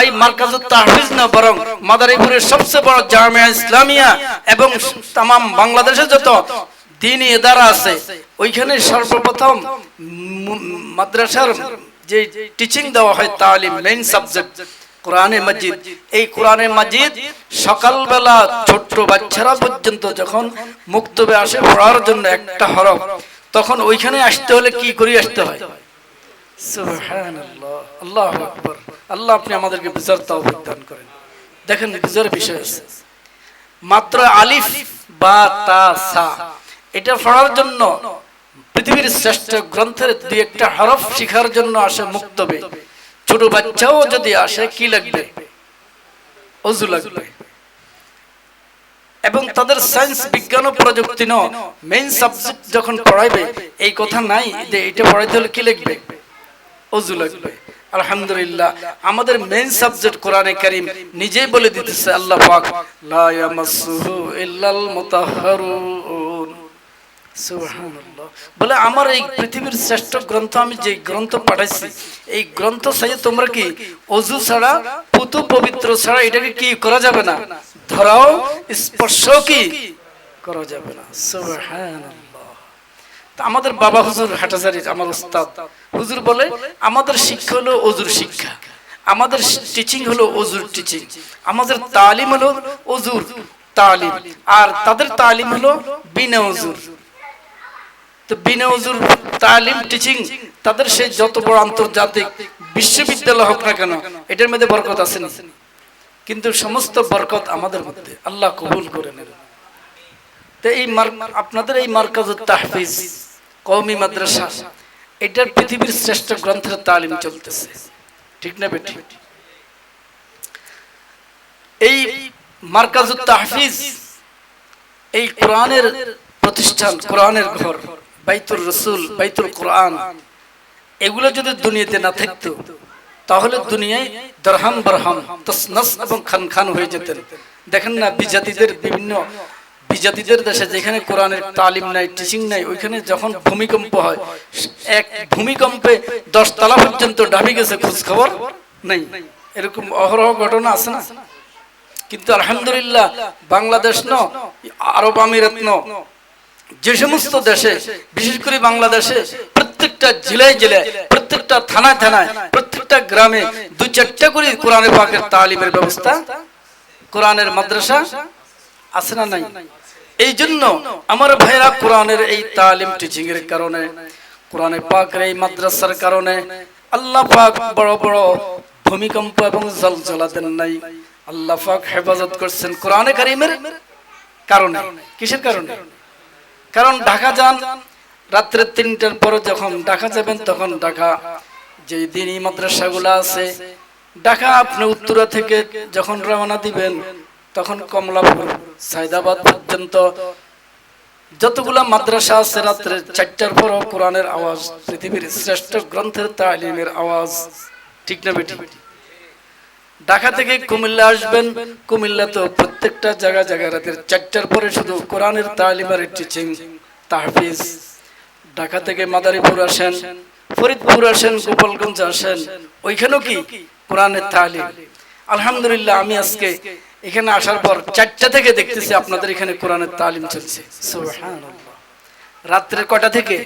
এই মার্কাজুত তাহফিজ না, বরং মাদারীপুরের সবচেয়ে বড় জামিয়া ইসলামিয়া এবং তাম বাংলাদেশে যত দিনই এদারা আছে, ওইখানে সর্বপ্রথম মাদ্রাসার যে টিচিং দেওয়া হয় তালিম মেইন সাবজেক্ট কোরআনে মজিদ। এই কোরআনে মজিদ সকালবেলা ছোট্ট বাচ্চারা পর্যন্ত যখন মুক্তবে আসে পড়ার জন্য একটা হরফ, তখন ওইখানে আসতে হলে কি করে আসতে হয়? সুবহানাল্লাহ, আল্লাহু আকবার। আল্লাহ আপনি আমাদেরকে বিচার তৌফিক দান করেন। দেখেন বিচার বিষয় আছে। মাত্র আলিফ বা তা সা। এটা পড়ার জন্য পৃথিবীর শ্রেষ্ঠ গ্রন্থের দুই একটা হরফ শিখার জন্য আসে মুক্তবে ছোট বাচ্চাও যদি আসে, কি লাগবে? অজু লাগবে। এবং তাদের সায়েন্স বিজ্ঞান ও প্রযুক্তি ন মেইন সাবজেক্ট যখন পড়াইবে, এই কথা নাই যে এটা পড়াইতে হলে কি লিখবে অজু লাগবে। আলহামদুলিল্লাহ, আমাদের মেইন সাবজেক্ট কোরআনে কারিম নিজেই বলে দিতেছে আল্লাহ পাক, লা ইয়ামাসসুহু ইল্লাল মুতাহহারুন সুবহানাল্লাহ। বলে আমার এই পৃথিবীর শ্রেষ্ঠ গ্রন্থ আমি যে গ্রন্থ পাঠাইছি, এই গ্রন্থ সাইয়ে তোমরা কি অজু ছাড়া, পুতু পবিত্র ছাড়া এটাকে কি করা যাবে না? ধরাও স্পর্শ কি করা যাবে না? সুবহানাল্লাহ। আমাদের বাবা হুজুর হাটাজারি, আমার উস্তাদ। হুজুর বলে, আমাদের শিক্ষা হলো অজুর শিক্ষা। আমাদের টিচিং হলো অজুর টিচিং আমাদের তালিম হলো অজুর তালিম। আর তাদের তালিম হলো বিনা অজুর। তো বিনা অজুর তালিম টিচিং তাদের সেই যত বড় আন্তর্জাতিক বিশ্ববিদ্যালয় হোক না কেন, এটার মধ্যে বরকত আছে না? কিন্তু সমস্ত বরকত আমাদের মধ্যে। আল্লাহ কবুল করে নেন। তো এই আপনাদের এই মার্কাজুত তাহফিজ কওমি মাদ্রাসা, এটার পৃথিবীর শ্রেষ্ঠ গ্রন্থের তালিম চলতেছে। ঠিক না বেটি এই মার্কাজুত তাহফিজ, এই কোরআনের প্রতিষ্ঠান, কোরআনের ঘর বাইতুল রসুল, বাইতুল কোরআন, এগুলো যদি দুনিয়াতে না থাকতো, তাহলে দুনিয়ায় দরহাম বরহাম, তসনস এবং খান খান হয়ে যেতেন। দেখেন না, বিজাতিদের বিভিন্ন বিজাতিদের দেশে যেখানে কোরআনের তালিম নাই টিচিং নাই, ওইখানে যখন ভূমিকম্প হয়, এক ভূমিকম্পে দশ তলা পর্যন্ত ডাবি গেছে খোঁজ খবর নেই। এরকম অহরহ ঘটনা আছে না? কিন্তু আলহামদুলিল্লাহ, বাংলাদেশ ন, আরব আমিরাত ন, যে সমস্ত দেশে, বিশেষ করে বাংলাদেশে প্রত্যেকটা জেলায় জেলায়, প্রত্যেকটা থানায় থানায়, প্রত্যেকটা গ্রামে দু চারটা করে কোরআনের পাকের তালিমের ব্যবস্থা, কোরআনের মাদ্রাসা আছে না নাই? এই জন্য আমার ভাইরা কোরআনের এই তালিম টিচিং এর কারণে, কোরআনে পাকের এই মাদ্রাসার কারণে আল্লাহ পাক বড় বড় ভূমিকম্প এবং জলজলা দেন নাই। আল্লাহ পাক হেফাজত করছেন কোরআনে কারিমের কারণে। কিসের কারণে? কারণ ঢাকা যান, রাত্রে তিনটার পরে যখন ঢাকা যাবেন, তখন ঢাকা যে দিনই মাদ্রাসাগুলো আছে, ঢাকা আপনি উত্তরা থেকে যখন রওনা দিবেন তখন কমলাপুর সাইদাবাদ পর্যন্ত যতগুলা মাদ্রাসা আছে রাত্রে চারটার পর কোরআনের আওয়াজ, পৃথিবীর শ্রেষ্ঠ গ্রন্থের তালিমের আওয়াজ। ঠিক না বেটি? ঢাকা থেকে কুমিল্লা আসবেন, কুমিল্লা তো প্রত্যেকটা জায়গা জায়গা রাতের চারটার পরে শুধু কোরআনের তালিমের টিচিং তাহফিজ। ঢাকা থেকে মাদারীপুর আসেন, ফরিদপুর আসেন, গোপালগঞ্জ আসেন, ওইখানেও কি কোরআনের তালিম? আলহামদুলিল্লাহ, আমি আজকে এখানে আসার পর চারটা থেকে দেখতেছি আপনাদের এখানে কোরআনের তালিম চলছে। রাত্রে কটা থেকে?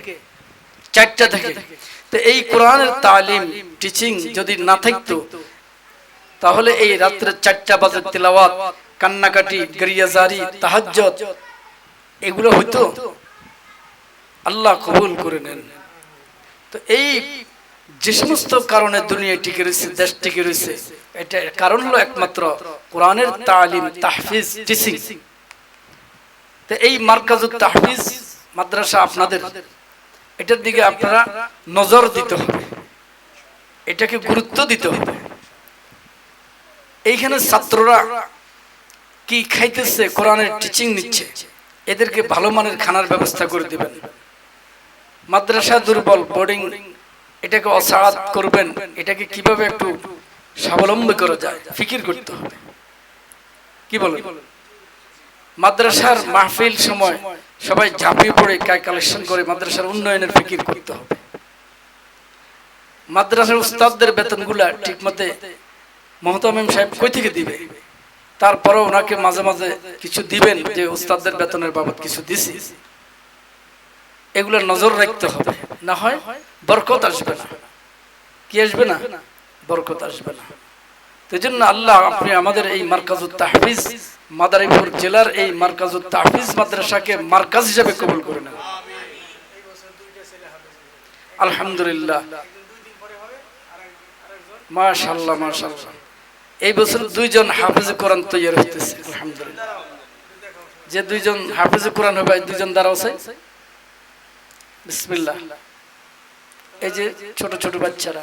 চারটা থেকে। তো এই কোরআনের তালিম টিচিং যদি না থাকতো, তাহলে এই রাত্রে চারটা বাজে তেলাওয়াত, কান্নাকাটি, গরিয়াজারি তাহাজ্জত এগুলো হইতো আল্লাহ কবুল করে নেন। তো এই যে সমস্ত কারণে দুনিয়া টিকে রয়েছে, দেশ টিকে রয়েছে এটা কারণ হলো একমাত্র কোরআনের তালিম, তাহফিজ টিচিং তো এই মার্কাজুত তাহফিজ মাদ্রাসা আপনাদের। এটার দিকে আপনারা নজর দিতে হবে। এটাকে গুরুত্ব দিতে হবে। এইখানে ছাত্ররা কি খাইতেছে, কোরআনের টিচিং নিচ্ছে, এদেরকে ভালো মানের খানার ব্যবস্থা করে দিবেন। মাদ্রাসা দুর্বল বোর্ডিং এটাকে অসাড়াত করবেন, এটাকে কীভাবে একটু স্বাবলম্বী করা যায়, ফিকির করতে হবে। কি বলেন? মাদ্রাসার মাহফিল সময় সবাই ঝাঁপিয়ে পড়ে কায় কালেকশন করে মাদ্রাসার উন্নয়নের ফিকির করতে হবে। মাদ্রাসার উস্তাদদের বেতনগুলা ঠিক মতে মহতামিম সাহেব কই থেকে দিবে? তারপরে ওনাকে মাঝে মাঝে কিছু দিবেন যে উস্তাদদের বেতনের বাবদ কিছু দিছি। এগুলো নজর রাখতে হবে। না হয় বরকত আসবে না। কি আসবে না? বরকত আসবে না। এই জন্য আল্লাহ, আপনি আমাদের এই মার্কাজুত তাহফিজ, মাদারীপুর জেলার এই মার্কাজুত তাহফিজ মাদ্রাসাকে মার্কাজ হিসেবে কবুল করে নেন। আলহামদুলিল্লাহ। মাশাল্লাহ মাশাল্লাহ এই বছর দুইজন হাফিজ কোরআন তৈরি হইতেছে, আলহামদুলিল্লাহ। যে দুইজন হাফিজ কোরআন হবে দুইজন দ্বারা আছে? বিসমিল্লাহ। এই যে ছোট ছোট বাচ্চারা।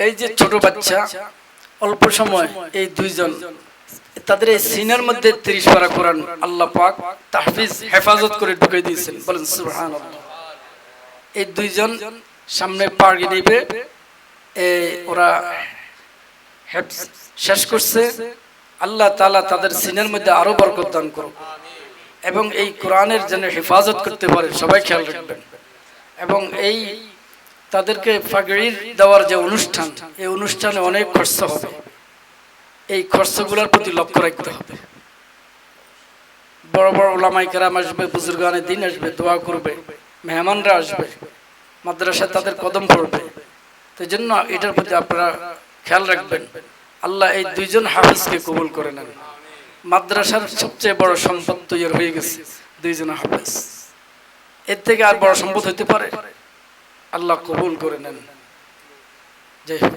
এই যে ছোট বাচ্চা, অল্প সময় এই দুইজন, তাদের এই সিনার মধ্যে ত্রিশ পারা কোরআন আল্লাহ পাক তাহফিজ, হেফাজত করে ঢুকে দিয়েছেন। বলেন সুবহান এই দুইজন সামনে পাড়ি নিবে ওরা শেষ করছে। আল্লাহ তালা তাদের সিনের মধ্যে আরও বরকত দান করুক। এবং এই কোরআনের যেন হেফাজত করতে পারে, সবাই খেয়াল রাখবেন। এবং এই তাদেরকে ফাগড়ির দেওয়ার যে অনুষ্ঠান, এই অনুষ্ঠানে অনেক খরচ হবে। এই খরচগুলোর প্রতি লক্ষ্য রাখতে হবে। বড় বড় ওলামাই কেরাম আসবে বুজুর্গানের দিন আসবে, দোয়া করবে, মেহমানরা আসবে, মাদ্রাসায় তাদের কদম পড়বে। তো জন্য এটার প্রতি আপনারা খেয়াল রাখবেন। আল্লাহ এই দুইজন হাফিজকে কবুল করে নেন। মাদ্রাসার সবচেয়ে বড় সম্পদ তৈরি হয়ে গেছে দুইজন হাফিজ। এর থেকে আর বড় সম্পদ হইতে পারে? আল্লাহ কবুল করে নেন। যাই হোক।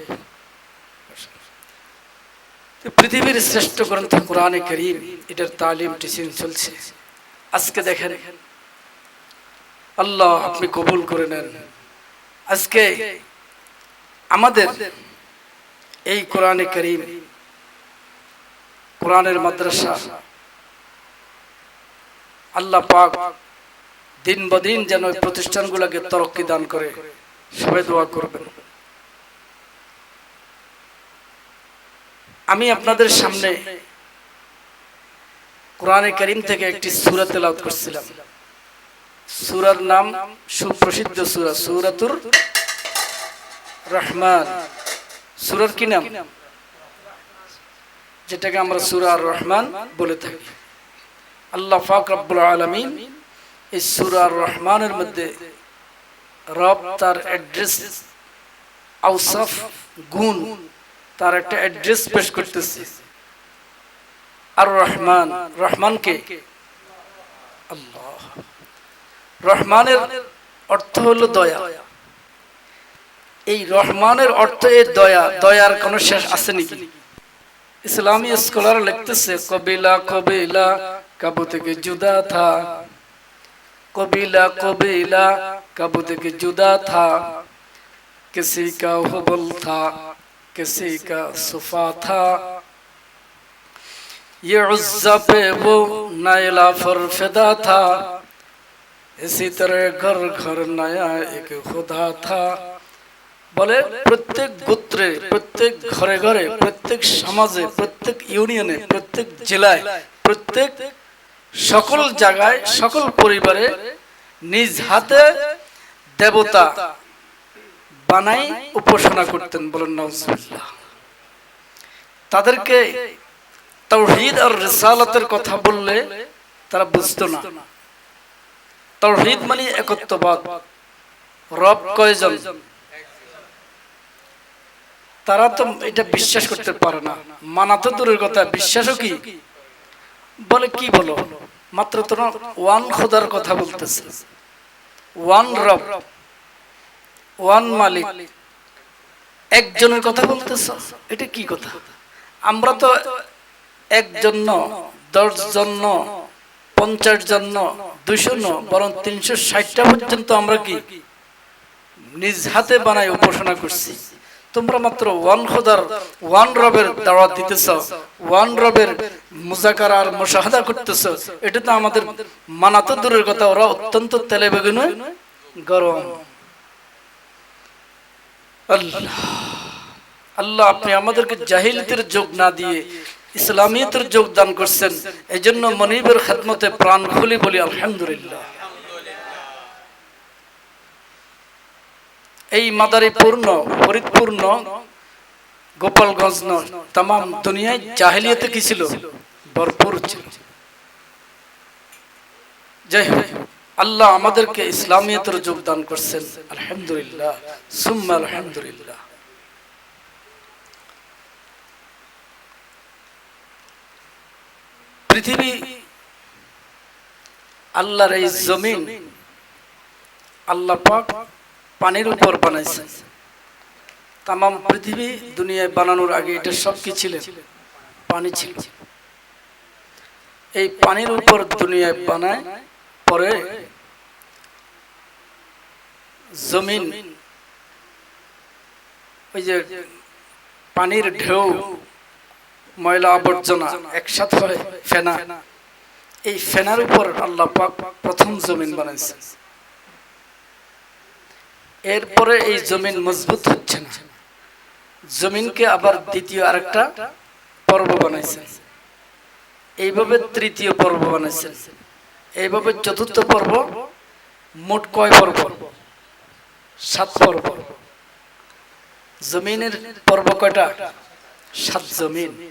পৃথিবীর শ্রেষ্ঠ গ্রন্থ কোরআনে করিম, এটার তালিম টিচিং চলছে। আজকে দেখেন, আল্লাহ আপনি কবুল করে নেন। আজকে আমাদের এই কোরআনে করিম কোরআনের মাদ্রাসা। আল্লাহ পাক দিন বদিন যেন ওই প্রতিষ্ঠানগুলোকে তরক্কি দান করে। সবাই দোয়া করবেন। আমি আপনাদের সামনে কোরআনে করিম থেকে একটি সুরা তেলাওয়াত করছিলাম। সুরার নাম সুপ্রসিদ্ধ সুরা, সুরাতুর রহমান। সুরার কি নাম? যেটাকে আমরা সুরা রহমান বলে থাকি। আল্লাহ ফাক রব্বুল আলমিন এই সুরা রহমানের মধ্যে রব তার অ্যাড্রেস আউসাফ গুণ তার একটা অ্যাড্রেস পেশ করতেছে। আর রহমান রহমানকে আল্লাহ। রহমানের অর্থ হলো দয়া। এই রহমানের অর্থ এই দয়া, দয়ার কোনো শেষ আছে নাকি? اسلامی اسکولر لکھتے سے قبیلہ قبیلہ کبو تک جدا تھا؟ قبیلہ قبیلہ کبو تک جدا تھا؟ کسی کا حبل تھا، کسی کا صفا تھا۔ یہ عزہ پہ وہ نائلہ فرفدا تھا۔ اسی طرح گھر گھر نیا ایک خدا تھا۔ বলে প্রত্যেক গোত্রে, প্রত্যেক ঘরে ঘরে, প্রত্যেক সমাজে, প্রত্যেক ইউনিয়নে, প্রত্যেক জেলায়, প্রত্যেক সকল জায়গায়, সকল পরিবারে নিজ হাতে দেবতা বানাই উপাসনা করতেন বলেন নজরুল্লাহ তাদেরকে তৌহিদ আর রিসালাতের কথা বললে তারা বুঝতো না। তৌহিদ মানে একত্ববাদ। রব কয়জন? তারা তো এটা বিশ্বাস করতে পারে না। মানা তো দূরের কথা, বিশ্বাসও কি? বলে, কি বলো? মাত্র তোরা ওয়ান খোদার কথা বলতেছে। ওয়ান রব, ওয়ান মালিক। একজনের কথা বলতেছ? এটা কি কথা? আমরা তো একজন দশ জন পঞ্চাশ জন দুইশো বরং তিনশো ষাটটা পর্যন্ত আমরা কি নিজ হাতে বানাই উপাসনা করছি? তোমরা মাত্র ওয়ান খোদার, ওয়ান রবের দাওয়াত দিতেছ, ওয়ান রবের মুজাকার আর মুশাহাদা করতেছ, এটা তো আমাদের মানাতো দূরের কথা, ওরা অত্যন্ত তেলে বেগুনে গরম। আল্লাহ আল্লাহ, আপনি আমাদেরকে জাহিলিতের যোগ না দিয়ে ইসলামিয়তের যোগদান করছেন, এজন্য মনিবের খেদমতে প্রাণ খুলি বলি, আলহামদুলিল্লাহ। এই মাদারি পূর্ণ ফরিদপূর্ণ, গোপালগঞ্জ তাম দুনিয়ায় জাহেলিয়াতে কি ছিল? ভরপুর ছিল। যাই হোক, আল্লাহ আমাদেরকে ইসলামিয়তের যোগদান করছেন, আলহামদুলিল্লাহ, সুম্মা আলহামদুলিল্লাহ। পৃথিবী আল্লাহর এই জমিন, আল্লাহ পাক পানির উপর বানাইছেন তাম পৃথিবী, দুনিয়ায় বানানোর আগে এটা সব কি ছিলেন পানি ছিল। এই পানির উপর দুনিয়ায় বানায়, পরে জমিন, ওই যে পানির ঢেউ, ময়লা আবর্জনা একসাথে ফেনা। এই ফেনার উপর আল্লাহ পাক প্রথম জমিন বানাইছে। এরপরে এই জমিন মজবুত হচ্ছে না। জমিনকে আবার দ্বিতীয় আরেকটা পর্ব বানাইছেন। এইভাবে তৃতীয় পর্ব বানাইছেন। এইভাবে চতুর্থ পর্ব, মোট কয় পর্ব? সাত পর্ব। জমিনের পর্ব কয়টা? সাত জমিন।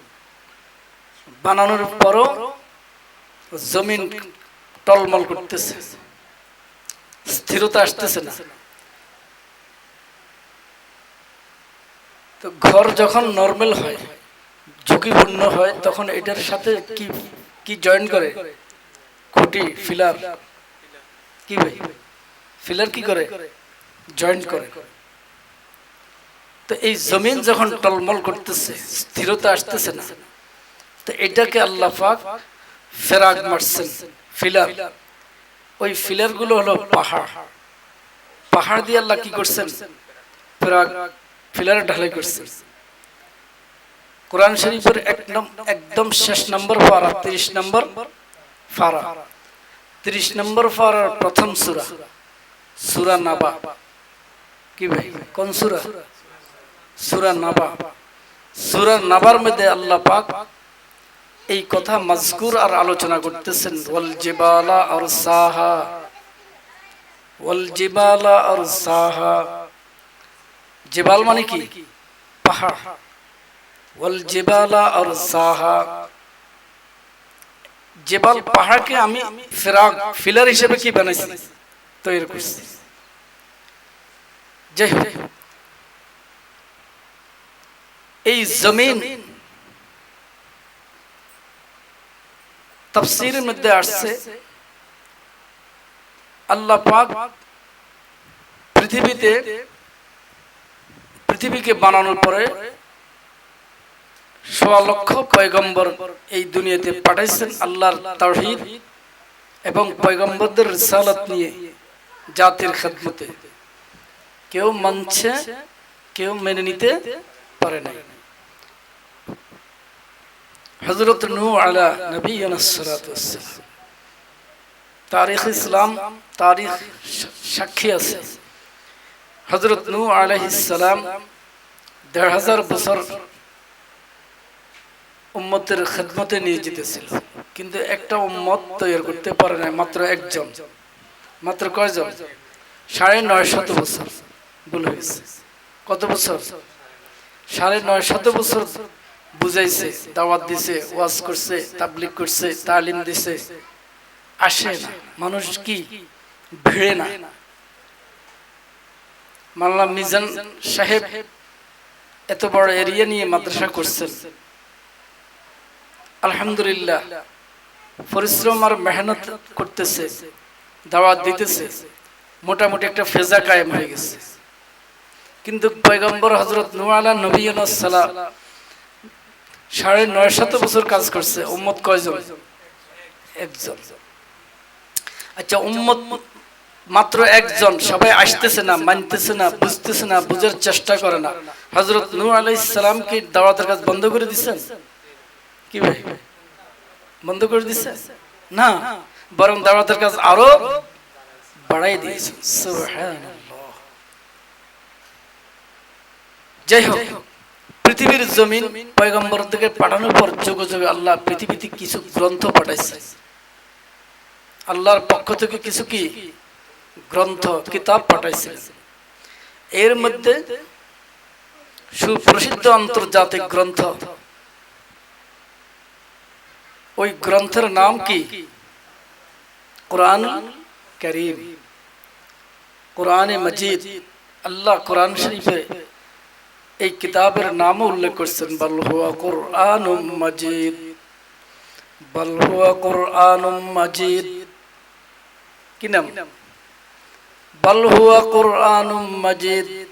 বানানোর পরও জমিন টলমল করতেছে। স্থিরতা আসতেছে না। তো ঘর যখন নর্মাল হয়, ঝুঁকিপূর্ণ হয়, তখন এটার সাথে কি কি জয়েন করে? খুঁটি ফিলার কি ভাই? ফিলার কি করে? জয়েন্ট করে। তো এই জমিন যখন টলমল করতেছে, স্থিরতা আসতেছে না, তো এটাকে আল্লাহ পাক ফেরাক মারছেন ফিলার ওই ফিলারগুলো হলো পাহাড়। পাহাড় দিয়ে আল্লাহ কি করছেন? ফেরাক ফিলার ঢালাই করছেন কোরআন শরীফের একদম একদম শেষ নম্বর ফারা তিরিশ নম্বর ফারা তিরিশ নম্বর ফারার প্রথম সুরা। সুরা নাবা। কি ভাই? কোন সুরা? সুরা নাবা। সুরা নাবার মধ্যে আল্লাহ পাক এই কথা মজকুর আর আলোচনা করতেছেন। ওয়াল জিবালা আর সাহা ওয়াল জিবালা আর সাহা জিবাল মানে কি পাহাড় ওয়াল জিবালা আর সাহা জেবাল পাহাড়কে আমি ফেরাক ফিলার হিসেবে কি বানাইছি তৈরি করছি যাই হোক এই জমিন তফসিরের মধ্যে আসছে আল্লাহ পাক পৃথিবীতে পৃথিবীকে বানানোর পরে সোয়া লক্ষ পয়গম্বর এই দুনিয়াতে পাঠাইছেন আল্লাহর তাওহীদ এবং পয়গম্বরদের রিসালাত নিয়ে জাতির খেদমতে। কেউ মানছে, কেউ মেনে নিতে পারে নাই। হজরত নু আলা নবী তারিখ ইসলাম, তারিখ সাক্ষী আছে। হজরত নূ আলাইহিসালাম দেড় হাজার বছর উম্মতের খেদমতে নিয়ে যেতেছিল। কিন্তু একটা উম্মত তৈরি করতে পারে মাত্র একজন। মাত্র কয়জন? সাড়ে নয় শত বছর ভুল হয়েছে। কত বছর? সাড়ে নয় শত বছর বুঝাইছে, দাওয়াত দিছে, ওয়াজ করছে তাবলিক করছে, তালিম দিছে। আসে মানুষ কি ভিড়ে না? মাল্লা মিজান সাহেব এত বড় এরিয়া নিয়ে মাদ্রাসা করছেন আলহামদুলিল্লাহ, পরিশ্রম আর মেহনত করতেছে, দাওয়াত দিতেছে, মোটামুটি একটা ফেজা কায়েম হয়ে গেছে। কিন্তু পয়গম্বর হজরত নুয়ালা নবী সালাম সাড়ে নয় শত বছর কাজ করছে, উম্মত কয়জন? একজন। আচ্ছা উম্মত মাত্র একজন, সবাই আসতেছে না, মানতেছে না, বুঝতেছে না, বুঝার চেষ্টা করে না। হজরত নূর আলাই ইসলাম কি দাওয়াতের কাজ বন্ধ করে দিচ্ছেন কি ভাই? বন্ধ করে দিচ্ছে না, বরং দাওয়াতের কাজ আরও বাড়াই দিয়েছে যাই হোক, পৃথিবীর জমিন পয়গম্বর থেকে পাঠানোর পর যুগে যুগে আল্লাহ পৃথিবীতে কিছু গ্রন্থ পাঠাইছে। আল্লাহর পক্ষ থেকে কিছু কি? গ্রন্থ, কিতাব পাঠাইছে। এর মধ্যে সুপ্রসিদ্ধ আন্তর্জাতিক গ্রন্থ। ওই গ্রন্থের নাম কি? কোরআন করিম। কোরআনে মজিদ। আল্লাহ কোরআন শরীফে এই কিতাবের নামও উল্লেখ করছেন, বল হুয়া কোরআন মজিদ। বল হুয়া কোরআন মজিদ। কি নাম? বল হুয়া কোরআন মজিদ।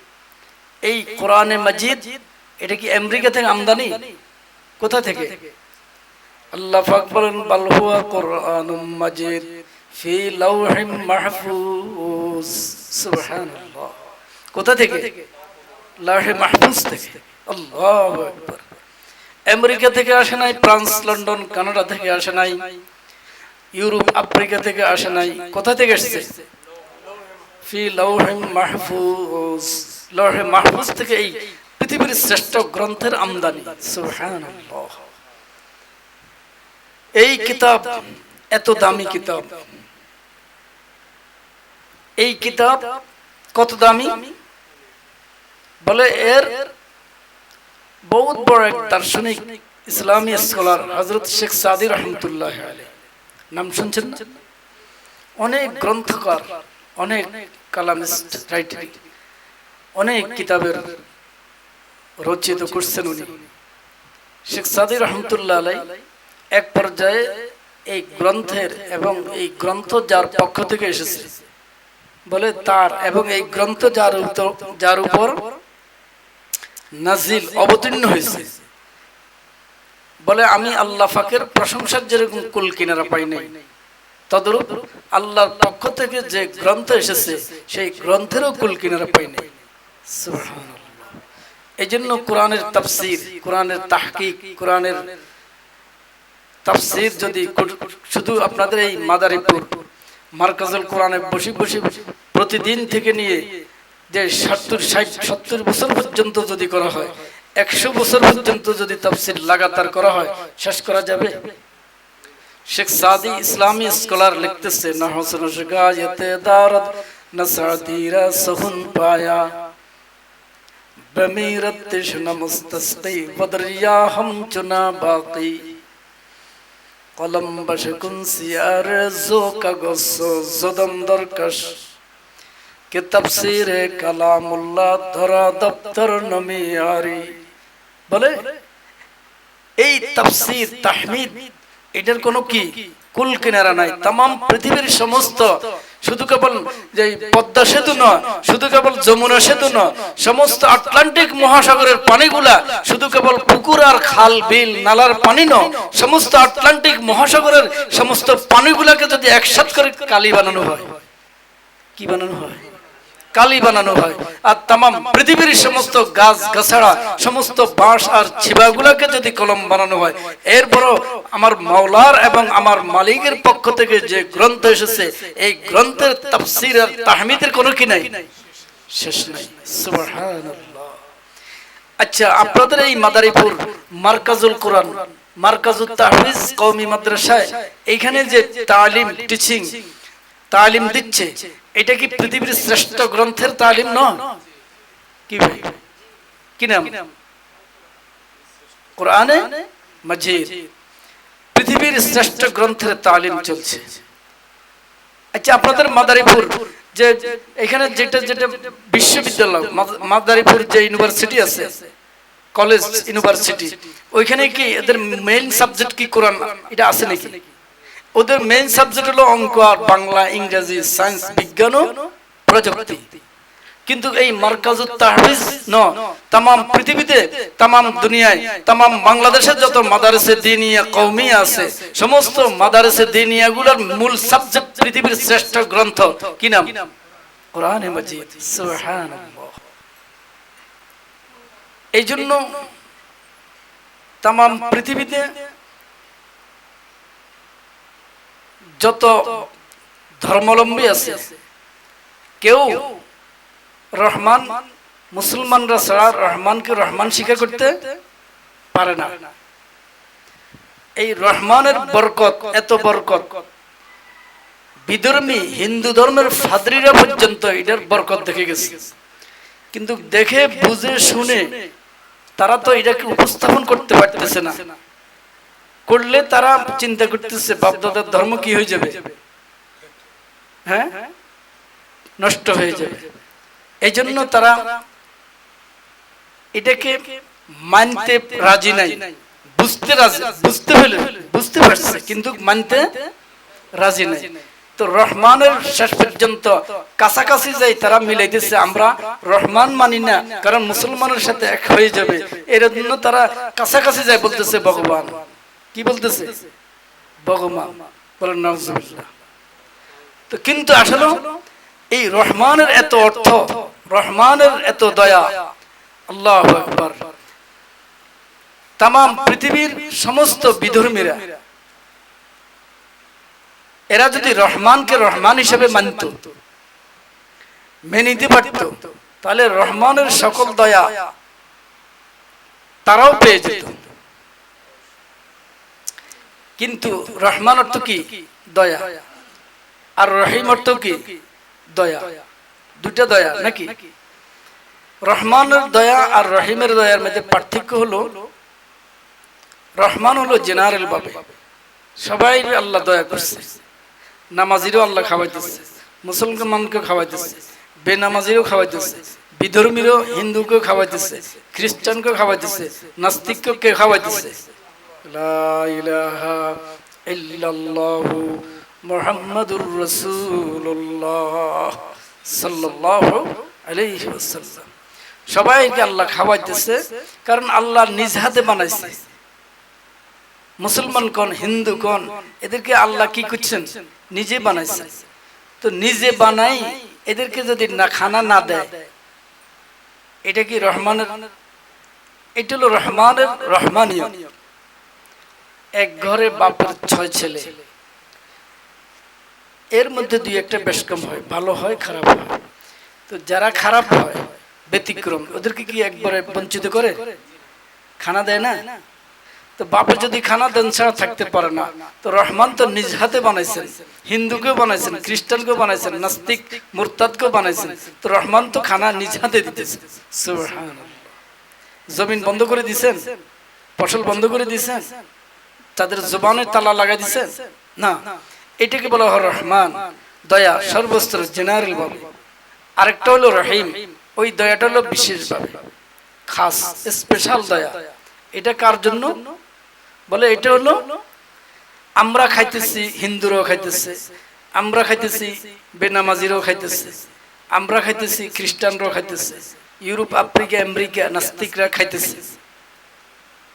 এই কোরআনে মজিদ, এটা কি আমেরিকা থেকে আমদানি? কোথা থেকে? আল্লাহ পাক বলেন, বল হুয়া কোরআন মজিদ ফি লাউহিম মাহফুজ। সুবহানাল্লাহ। কোথা থেকে? লাহে মাহফুজ থেকে। আল্লাহু আকবার। আমেরিকা থেকে আসে নাই, ফ্রান্স, লন্ডন, কানাডা থেকে আসে নাই, ইউরোপ, আফ্রিকা থেকে আসে নাই। কোথা থেকে এসেছে? ফি লাউহে মাহফুজ। লাউহে মাহফুজ থেকে এই পৃথিবীর শ্রেষ্ঠ গ্রন্থের আমদানি। এই কিতাব, এত দামি কিতাব। এই কিতাব কত দামি? বলে এর বহুত বড় এক দার্শনিক ইসলামী স্কলার হজরত শেখ সাদি রহমতুল্লাহ নাম শুনছেন অনেক গ্রন্থকার, অনেক কালামিস্ট, রাইটার। অনেক কিতাবের রচিত করছেন উনি। শেখ সাদি রহমতুল্লাহ আলাই এক পর্যায়ে এই গ্রন্থের এবং এই গ্রন্থ যার পক্ষ থেকে এসেছে। বলে তার এবং এই গ্রন্থ যার যার উপর নাজিল অবতীর্ণ হয়েছে। বলে, আমি আল্লাহ ফাকের প্রশংসার যেরকম কুল কিনারা পাই নাই, তদরূপ আল্লাহর পক্ষ থেকে যে গ্রন্থ এসেছে, সেই গ্রন্থেরও কুল কিনারা পাই নাই। এই জন্য কোরআনের কোরআনের তাহকিক, কোরআনের যদি শুধু আপনাদের এই মাদারীপুর, মার্কাজুল কোরআনে বসে বসে প্রতিদিন থেকে নিয়ে যে সত্তর, ষাট, সত্তর বছর পর্যন্ত যদি করা হয়, একশো বছর পর্যন্ত যদি তাফসির লাগাতার করা হয়, শেষ করা যাবে? শেখ সাদি ইসলামী স্কলার লিখতেছে না হোসেন শিকায়তে দারদ না সাদিরা সহুন পায়া। বমিরত তৃষ্ণ মুস্তস্কি বদরিয়া হম চুনা বাকি কলম বশকুন সিয়ার জো কাগজ জদম দরকশ কে তফসিরে কালামুল্লাহ ধরা দপ্তর নমিয়ারি বলে এই তাফসির তাহমিদ এটার কোনো কি কুল কিনারা নাই তাম পৃথিবীর সমস্ত শুধু কেবল যে পদ্মা সেতু নয়, শুধু কেবল যমুনা সেতু নয়, সমস্ত আটলান্টিক মহাসাগরের পানিগুলা শুধু কেবল পুকুর আর খাল, বিল, নালার পানি নয়, সমস্ত আটলান্টিক মহাসাগরের সমস্ত পানিগুলাকে যদি একসাথ করে কালি বানানো হয়, কি বানানো হয়? কালি বানানো হয়। আর তাম পৃথিবীর সমস্ত গাছ গাছাড়া সমস্ত বাঁশ আর ছিবাগুলাকে যদি কলম বানানো হয়, এরপরও আমার মাওলার এবং আমার মালিকের পক্ষ থেকে যে গ্রন্থ এসেছে, এই গ্রন্থের তাফসির আর তাহমিদের কোনো কি নাই? শেষ নাই। আচ্ছা আপনাদের এই মাদারীপুর মার্কাজুল কোরআন মার্কাজুল তাহফিজ কওমি মাদ্রাসায়, এইখানে যে তালিম টিচিং তালিম দিচ্ছে এটা কি পৃথিবীর শ্রেষ্ঠ গ্রন্থের তালিম নয়? কি নাম? কোরআনে মজিদ। পৃথিবীর শ্রেষ্ঠ গ্রন্থের তালিম চলছে। আচ্ছা আপনাদের মাদারীপুর যে এখানে যেটা যেটা বিশ্ববিদ্যালয় মাদারীপুর যে ইউনিভার্সিটি আছে, কলেজ ইউনিভার্সিটি, ওইখানে কি এদের মেইন সাবজেক্ট কি কোরআন? এটা আছে নাকি? ওদের মেইন সাবজেক্ট হলো অঙ্ক আর বাংলা, ইংরেজি সায়েন্স বিজ্ঞান ও প্রযুক্তি। কিন্তু এই মার্কাজুত তাহফিজ, ন তাম পৃথিবীতে তাম দুনিয়ায় তাম বাংলাদেশের যত মাদারেসে দিনিয়া কৌমি আছে, সমস্ত মাদারেসে দিনিয়া গুলোর মূল সাবজেক্ট পৃথিবীর শ্রেষ্ঠ গ্রন্থ। কি নাম? কোরআনে মজিদ। সুবহানাল্লাহ। এই জন্য তাম পৃথিবীতে যত ধর্মাবলম্বী আছে, কেউ রহমান মুসলমানরা ছাড়া রহমানকে রহমান স্বীকার করতে পারে না। এই রহমানের বরকত, এত বরকত, বিধর্মী হিন্দু ধর্মের ফাদরিরা পর্যন্ত এটার বরকত দেখে গেছে। কিন্তু দেখে, বুঝে, শুনে তারা তো এটাকে উপস্থাপন করতে পারতেছে না। করলে তারা চিন্তা করতেছে বাপদাদার ধর্ম কি হয়ে যাবে? হ্যাঁ? নষ্ট হয়ে যাবে। এই জন্য তারা এটাকে মানতে রাজি নাই। বুঝতে রাজি, বুঝতে হলে, বুঝতে পারছে, কিন্তু মানতে রাজি নাই। তো রহমানের শেষ পর্যন্ত কাছাকাছি যাই তারা মিলাইতেছে, আমরা রহমান মানি না, কারণ মুসলমানের সাথে এক হয়ে যাবে। এর জন্য তারা কাছাকাছি যায় বলতেছে, ভগবান। কি বলতেছে? ভগবান। বলেন নজরুল্লাহ তো কিন্তু আসলে এই রহমানের এত অর্থ, রহমানের এত দয়া। আল্লাহ আকবার। তাম পৃথিবীর সমস্ত বিধর্মীরা, এরা যদি রহমানকে রহমান হিসেবে মানত, মেনে নিতে পারত, তাহলে রহমানের সকল দয়া তারাও পেয়ে যেত। কিন্তু রহমান অর্থ কি? দয়া। আর রহিম অর্থ কি? দয়া। দুটা দয়া, নাকি? রহমানের দয়া আর রহিমের দয়ার মধ্যে পার্থক্য হলো, রহমান হলো জেনারেল ভাবে। সবাই আল্লাহ দয়া করছে। নামাজিরও আল্লাহ খাওয়াইতেছে মুসলমানকে খাওয়াইতেছে, বেনামাজিরও খাওয়াইতেছে, বিধর্মীরও হিন্দুকে খাওয়াইতেছে খ্রিস্টানকে খাওয়াইতেছে নাস্তিককে খাওয়াইতেছে। লা ইলাহা ইল্লাল্লাহু মুহাম্মাদুর রাসূলুল্লাহ সাল্লাল্লাহু আলাইহি ওয়াসাল্লাম। সবাইকে আল্লাহ খাওয়াইতেছে, কারণ আল্লাহ নিজ হাতে বানাইছে। মুসলমান কোন, হিন্দু কোন, এদেরকে আল্লাহ কি করছেন? নিজে বানাইছে। তো নিজে বানাই, এদেরকে যদি না খানা না দেয়, এটা কি রহমানের? এটা হলো রহমানের রহমানীয়। এক ঘরে বাপের ছয় ছেলে। এর মধ্যে দুই একটা বেশ কম হয়, ভালো হয়, খারাপ হয়। তো যারা খারাপ হয়, ব্যতিক্রম, ওদেরকে কি একবারে বঞ্চিত করে? খানা দেয় না? তো বাপে যদি খানা দেন ছাড়া থাকতে পারে না। তো রহমান তো নিজ হাতে বানাইছেন, হিন্দুকেও বানাইছেন, খ্রিস্টানকেও বানাইছেন, নাস্তিক, মুরতাদকেও বানাইছেন। তো রহমান তো খানা নিজ হাতে দিতেছেন জমিন বন্ধ করে দিছেন? ফসল বন্ধ করে দিছেন? তাদের জবানের তালা লাগাই দিছেন? না। এটাকে বলা হয় রহমান। দয়া সর্বস্ত্র জেনারেল ভাবে। আরেকটা হলো রহিম। ওই দয়াটা হলো বিশেষভাবে খাস স্পেশাল দয়া। এটা কার জন্য? বলে এটা হলো, আমরা খাইতেছি, হিন্দুরাও খাইতেছে, আমরা খাইতেছি, বেনামাজিরাও খাইতেছে, আমরা খাইতেছি, খ্রিস্টানরাও খাইতেছে, ইউরোপ, আফ্রিকা, আমেরিকা, নাস্তিকরা খাইতেছে।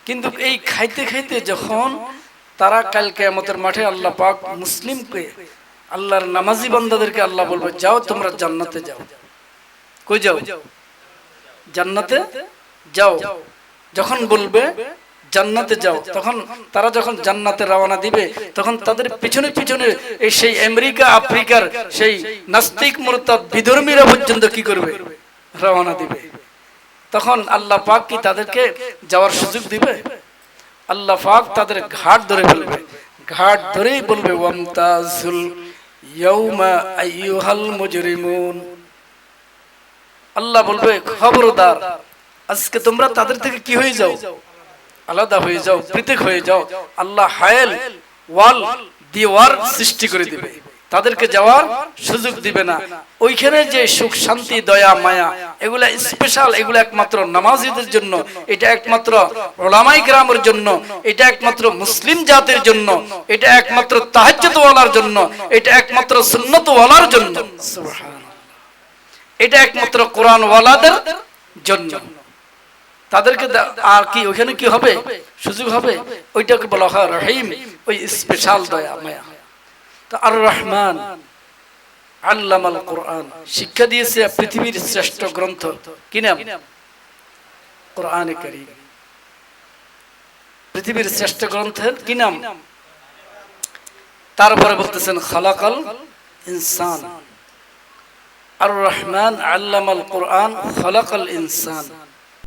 কিন্তু এই খাইতে খাইতে যখন তারা কাল কেয়ামতের মাঠে আল্লাহ পাক মুসলিমকে, আল্লাহর নামাজি বান্দাদেরকে আল্লাহ বলবে, যাও, তোমরা জান্নাতে যাও। কই যাও? জান্নাতে যাও। যখন বলবে, জান্নাতে যাও, তখন তারা যখন জান্নাতে রওনা দিবে, তখন তাদের পিছনে পিছনে এই সেই আমেরিকা, আফ্রিকার সেই নাস্তিক, মুরতাদ, বিধর্মীরা পর্যন্ত কি করবে? রওনা দিবে। তখন আল্লাহ পাক কি তাদেরকে যাওয়ার সুযোগ দিবে? আল্লাহ পাক তাদের ঘাট ধরে ফেলবে ঘাট ধরেই বলবে, ওয়ামতাজুল ইয়াউমা আইয়ুহাল মুজরিমুন। আল্লাহ বলবে, খবরদার, আজকে তোমরা তাদের থেকে কি হয়ে যাও? আলাদা হয়ে যাও, পৃথক হয়ে যাও। আল্লাহ হায়েল, ওয়াল, দিওয়ার সৃষ্টি করে দিবে। তাদেরকে যাওয়ার সুযোগ দিবে না। ওইখানে যে সুখ, শান্তি, দয়া, মায়া, এগুলা স্পেশাল এগুলো একমাত্র নামাজিদের জন্য, এটা একমাত্র ওলামাই গ্রামের জন্য, এটা একমাত্র মুসলিম জাতির জন্য, এটা একমাত্র তাহাজ্জতওয়ালার জন্য, এটা একমাত্র সুন্নতওয়ালার জন্য। এটা একমাত্র কোরআন ওয়ালাদের জন্য। তাদেরকে আর কি ওখানে কি হবে? সুযোগ হবে? ওইটাকে বলা হয় রহিম, ওই স্পেশাল দয়া, মায়া। তো আর রহমান আল্লামাল কোরআন। শিক্ষা দিয়েছে পৃথিবীর শ্রেষ্ঠ গ্রন্থ। কি নাম? কোরআন করিম। পৃথিবীর শ্রেষ্ঠ গ্রন্থের কি নাম? তারপরে বলতেছেন, খালাকাল ইনসান। আর রহমান আল্লামাল কোরআন খলাকাল ইনসান।